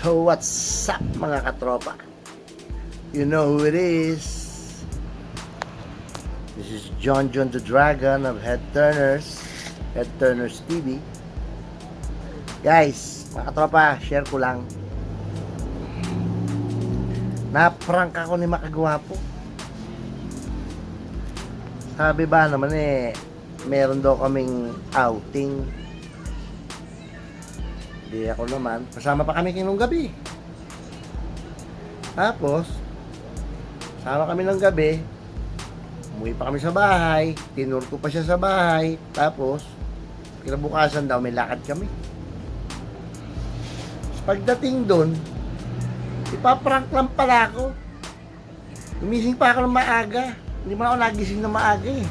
So what's up mga katropa? You know who it is. This is John John the Dragon of Head Turners, Head Turners TV. Guys, mga katropa, share ko lang. Naprank ako ni Makagwapo. Sabi ba naman eh, meron daw kaming outing. Di ako naman. Kasama pa kami kinong gabi. Tapos, sama kami ng gabi. Umuwi pa kami sa bahay. Tinur ko pa siya sa bahay. Tapos, kinabukasan daw may lakad kami. Pagdating doon, ipaprank lang pala ako. Gumising pa ako ng maaga. Hindi man ako nagising na maaga eh.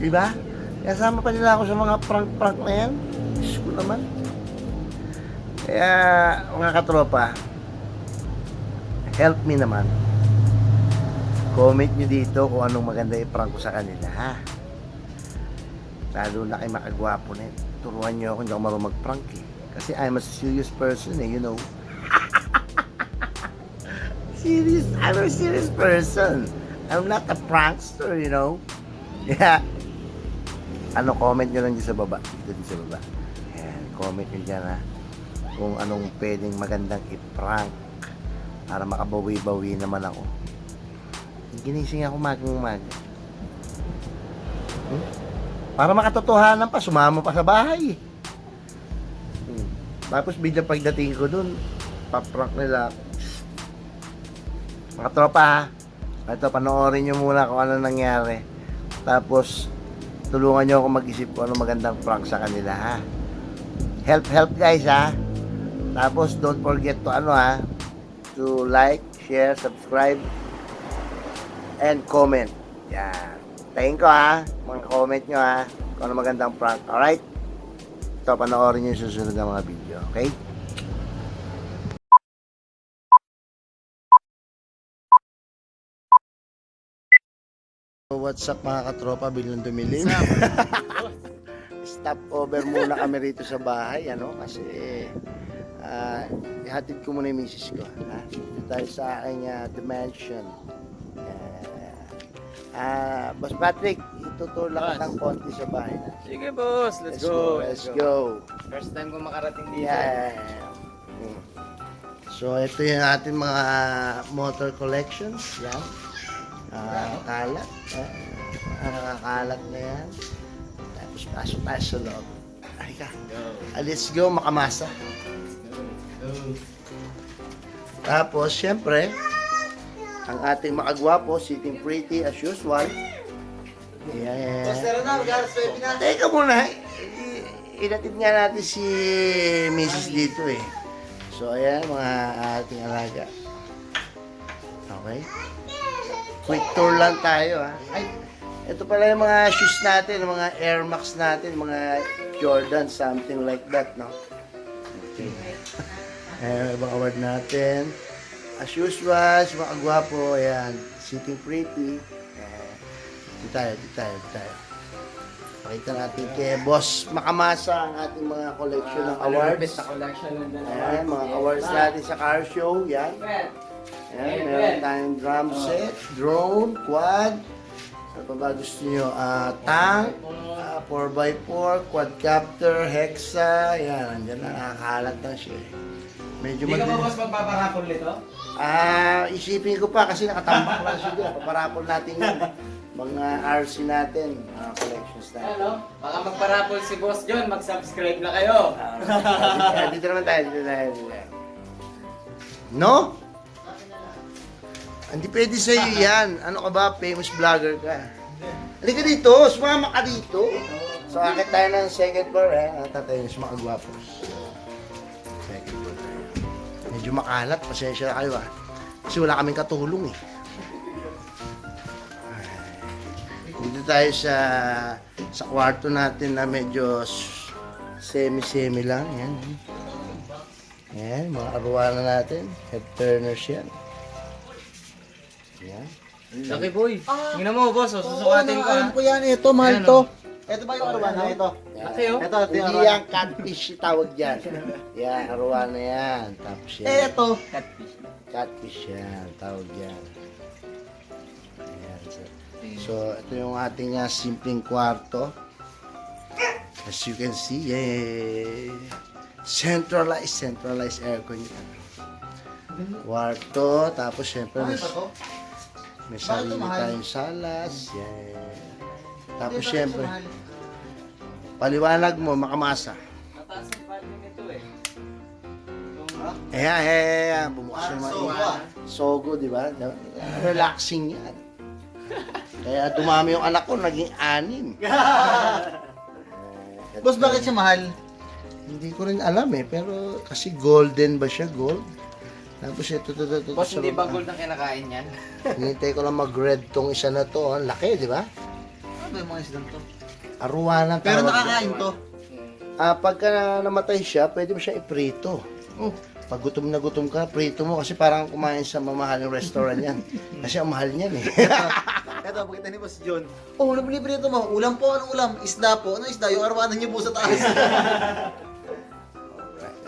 Di ba? Kasama pa nila ako sa mga prank-prank na yan. Ko naman. Kaya, mga katropa, help me naman. Comment nyo dito kung anong maganda i-prank ko sa kanila, ha? Lalo na kay makagwapo na. Turuan nyo ako, hindi ako marunong mag-prank eh. Kasi I'm a serious person eh, you know. serious, I'm a serious person. I'm not a prankster, you know. Yeah. Ano, comment nyo lang dyan sa baba. Dito din sa baba. Ayan, comment nyo dyan ha. Kung anong pwedeng magandang i-prank para makabawi-bawi naman ako. Ginising ako magang umaga. Hmm? Para makatotohanan pa, sumama pa sa bahay. Hmm. Tapos biglang pagdating ko dun, paprank nila. Mga tropa. Ito, panoorin nyo muna kung ano nangyari. Tapos, tulungan nyo ako mag-isip kung ano magandang prank sa kanila, ha? Help, help guys, ha? Tapos, don't forget to, ano, ha? To like, share, subscribe, and comment. Yan. Tayin ko, ha? Mga comment nyo, ha? Kung ano magandang prank. Alright? Ito, panoorin nyo yung susunod na mga video, okay? So, what's up mga katropa? Biglang dumilim. Stop over muna kami rito sa bahay, ano? Kasi, ah, ihatid ko muna yung misis ko, ha? Dito tayo sa aking ah, dimension. Ah, Boss Patrick, ituturo lang Boss. ng konti sa bahay na. Sige boss, let's, go. Let's go. First time ko makarating dito. Yeah. So, ito yung ating mga motor collections. Yan. Ah, kalat. Ah, nakakalat na yan. Pasok tayo sa loob. Ay ka. Go. Ah, let's go, makamasa. Tapos, syempre, ang ating makagwapo, sitting pretty as usual. Yeah. na, mag-alas na. Teka muna, i- inatid nga natin si Mrs. dito eh. So, ayan, mga ating alaga. Okay? Quick tour lang tayo ha. Ay, ito pala yung mga shoes natin, yung mga Air Max natin, mga Jordan, something like that, no? Okay. Ayan, ibang award natin. As usual, si mga gwapo, ayan, sitting pretty. Ayan. Dito tayo, dito tayo, dito tayo. Pakita natin kay Boss Makamasa ang ating mga collection ng awards. sa collection ng Ayan, mga awards natin sa car show. Yan. Ayan, meron tayong drum set, drone, quad. Ano pa ba gusto nyo? Ah, tank, ah, 4x4, quadcopter, hexa. Yan, andyan na, nakakalat lang siya. eh. Medyo Hindi ka ba boss magpaparapol nito? Ah, isipin ko pa kasi nakatambak lang siya dyan. Paparapol natin yun. Mga RC natin, mga collections natin. Ano? Baka magparapol si boss John, mag-subscribe na kayo. Ah, dito, dito naman tayo, dito tayo, dito tayo. No? Hindi pwede sa iyo yan. Ano ka ba? Famous vlogger ka. Halika dito, sumama ka dito. So, akit tayo ng second floor eh. Ang tatay mas makagwapo. Second floor tayo. Medyo makalat, pasensya na kayo ah. Kasi wala kaming katulong eh. Dito tayo sa sa kwarto natin na medyo semi-semi lang. Yan. Yan, mga arwana natin. Head turners yan. Yan. Laki boy. Tingnan mo boss, oh, susukatin ko. Alam ah. ko yan, ito, mahal Ayan, to. oh. Ito ba yung arwana? Ito. Laki oh. Ito, ito yung Hindi arwana. yan, catfish tawag yan. Yan, arowana yan. Tapos yan. Eh, ito. Catfish. Catfish yan, tawag yan. Ayan, so, so, ito yung ating uh, simpleng kwarto. As you can see, eh, centralized, centralized aircon yan. Kwarto, tapos syempre Ano may, sarili tayong salas. Yan. Tapos mahal? paliwanag mo, makamasa. Mataas ang value nito eh. Ayan, ayan, ayan. Bumukas yung mga sogo, ah. Sogo, di ba? Relaxing yan. Kaya dumami yung anak ko, naging anim. Eh, Boss, bakit siya mahal? Hindi ko rin alam eh, pero kasi golden ba siya, gold? Tapos ito, ito, ito, ito. Boss, hindi ba gold ang kinakain yan? Hinintay ko lang mag-red tong isa na to. Ang laki, di ba? Ano ba yung mga isdang to? Aruwana Pero tawag nakakain to. Ah, pagka namatay siya, pwede mo siya iprito. Oh. Pag gutom na gutom ka, prito mo kasi parang kumain sa mamahaling restaurant yan. Kasi ang mahal niyan eh. Ito, pakita ni Boss John. Oh, libre ito mo. Ulam po, ano ulam? Isda po. Ano isda? Yung arwana niyo po sa taas.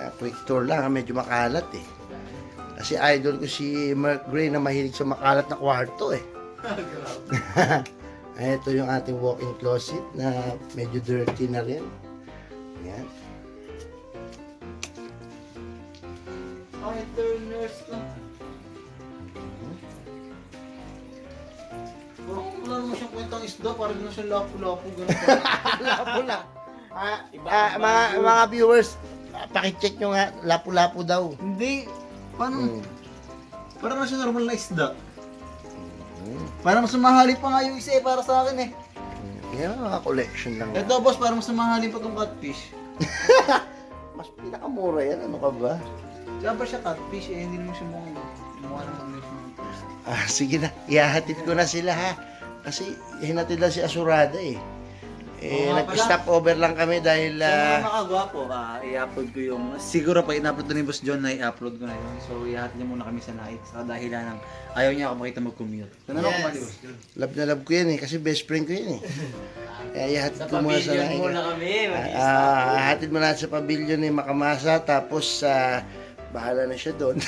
Ah, quick tour lang, ah, medyo makalat eh. Kasi idol ko si Mark Gray na mahilig sa makalat na kwarto eh. Ay, ito yung ating walk-in closet na medyo dirty na rin. Yan. Ay, turners lang. Wala naman siyang kwentang isda. Parang na siyang lapu-lapu. Lang. Ah, Iba ah, mga, mga viewers, pakicheck nyo nga, lapu-lapu daw. Hindi. Paano? Mm. Parang na siya normal na isda. Mm. Parang mas mamahali pa nga yung isa eh, para sa akin eh. Yan, mga collection lang. Ito boss, parang mas mamahali pa tong catfish. Mas pinakamura yan, ano ka ba? Ba siya catfish eh, hindi naman siya mukha mukha ng mo. Ah, sige na, ihahatid ko na sila ha. Kasi hinatid lang si Asurada eh. Eh, Oo nga pala. nag-stop over lang kami dahil So mga ah, makagwapo, ah, i-upload ko yung... Siguro pa in-upload to ni Boss John na i-upload ko na yun. So ihatid niya muna kami sa night sa dahilan ng ayaw niya ako makita mag-commute. Tanong ko Yes. ba ni Boss John? love na love ko yan eh. Kasi best friend ko yan eh. Kaya ihatid Sa ko muna sa pavilion nain. muna kami. mag-i-stop. Ah, ihatid mo na sa pavilion ni Makamasa tapos sa bahala na siya doon.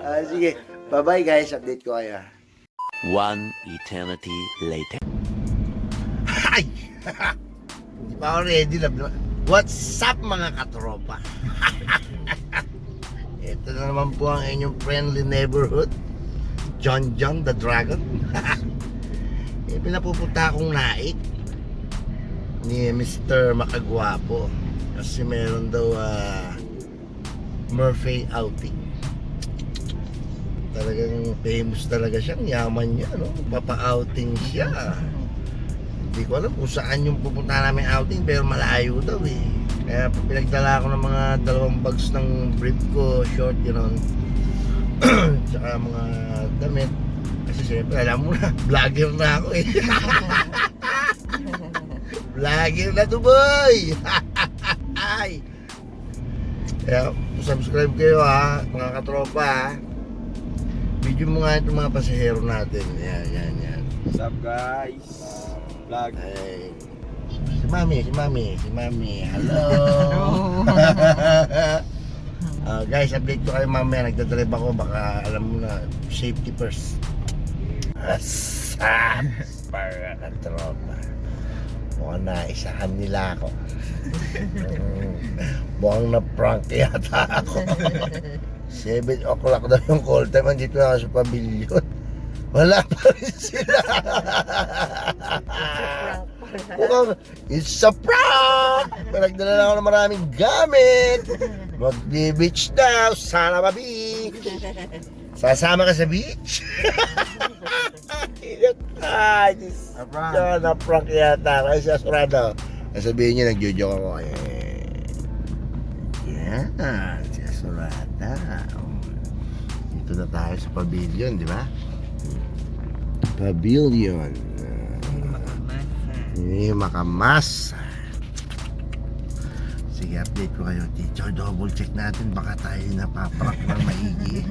ah, sige. Bye-bye guys. Update ko kayo. ah. One eternity later. Ay! Hindi pa ako ready, na- What's up mga katropa? Ito na naman po ang inyong friendly neighborhood. John John the Dragon. eh, pinapupunta akong naik ni Mr. Makagwapo. Kasi meron daw ah, Murphy outing. Talagang famous talaga siyang yaman niya, no? Papa-outing siya. Hindi ko alam kung saan yung pupunta namin outing pero malayo daw eh. Kaya pinagdala ko ng mga dalawang bags ng brief ko, short, gano'n. Tsaka mga damit. Kasi siyempre, alam mo na, vlogger na ako eh. vlogger na to boy! Ay! Kaya, subscribe kayo ha, mga katropa ha. Video mo nga itong mga pasahero natin. Yan, yan, yan. What's up guys? Vlog. Ay, si Mami, si Mami, si Mami. Hello. Ah, guys, update ko kayo mamaya. Nagdadrive ako. Baka alam mo na, safety first. Asap! Para ka tropa. Mukhang naisahan nila ako. Mukhang na-prank yata ako. 7 o'clock daw yung call time. Andito na ako sa pavilion. Wala pa rin sila. Mukhang, it's a prank! Pinagdala na ako ng maraming gamit. Mag-beach daw. Sana beach. Sasama ka sa beach? Ay, Diyos. Na-prank. Na, na-prank yata. Kaya siya surado. Sabihin niya, nagjo-joke ako. Eh. Yan. Siya surada. Dito na tayo sa pavilion, di ba? Pavilion. Eh, makamas. Sige, update ko kayo, teacher. Double check natin. Baka tayo napaprank ng maigi.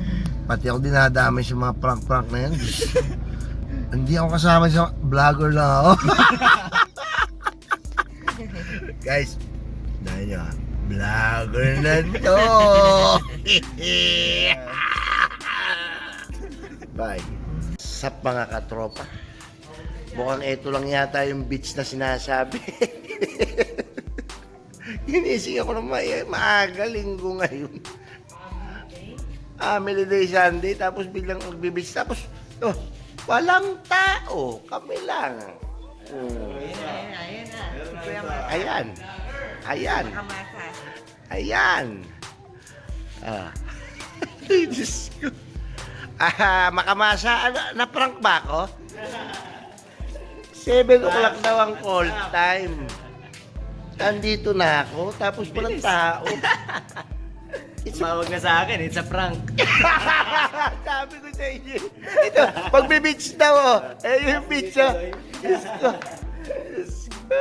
Pati ako dinadamay sa mga prank-prank na yan. Hindi ako kasama sa vlogger na ako. Guys, dahil nyo, vlogger na to. Bye. Sa mga katropa, mukhang ito lang yata yung beach na sinasabi. Ginising ako ng ma- maaga, linggo ngayon. Family Day Sunday, tapos biglang magbibis. Tapos, oh, walang tao. Kami lang. Hmm. Ayan. Ayan. Ayan. Ah. Ay, Diyos ko. Ah, makamasa. Ano, na-prank ba ako? 7 o'clock daw ang call time. Nandito na ako, tapos walang tao. Tumawag na sa akin, it's a prank. Sabi ko sa inyo. Ito, pagbe-beach daw, oh. Eh, yung beach, oh. Diyos ko. Diyos ko.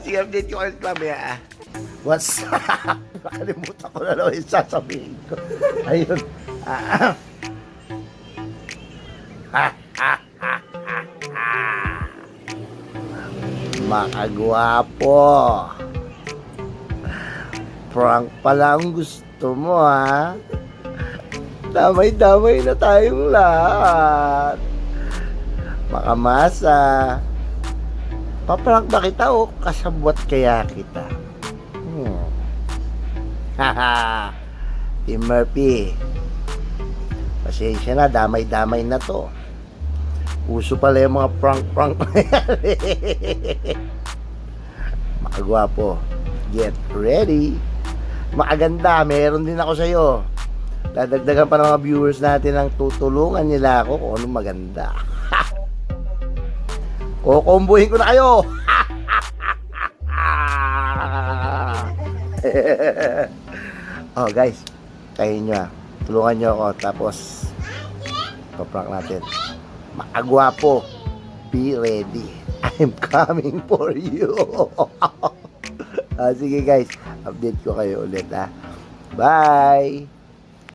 Sige, update ko ulit mamaya, ah. What's up? Nakalimutan ko na lang yung sasabihin ko. Ayun. Ah, ah. Makagwapo. Prank pala ang gusto mo, ha? Damay-damay na tayong lahat. Makamasa. Paprank ba kita o kasabwat kaya kita? Hmm. Haha. Team Murphy. Pasensya na, damay-damay na to. Uso pala yung mga prank-prank na yan. Makagwapo. Get ready. Makaganda, meron din ako sa'yo. Dadagdagan pa ng mga viewers natin ng tutulungan nila ako kung anong maganda. Kukombohin ko na kayo! oh guys, kayo nyo ah. Tulungan nyo ako tapos paprank natin. Makagwapo. Be ready. I'm coming for you. ah, sige guys, update ko kayo ulit ah. Bye!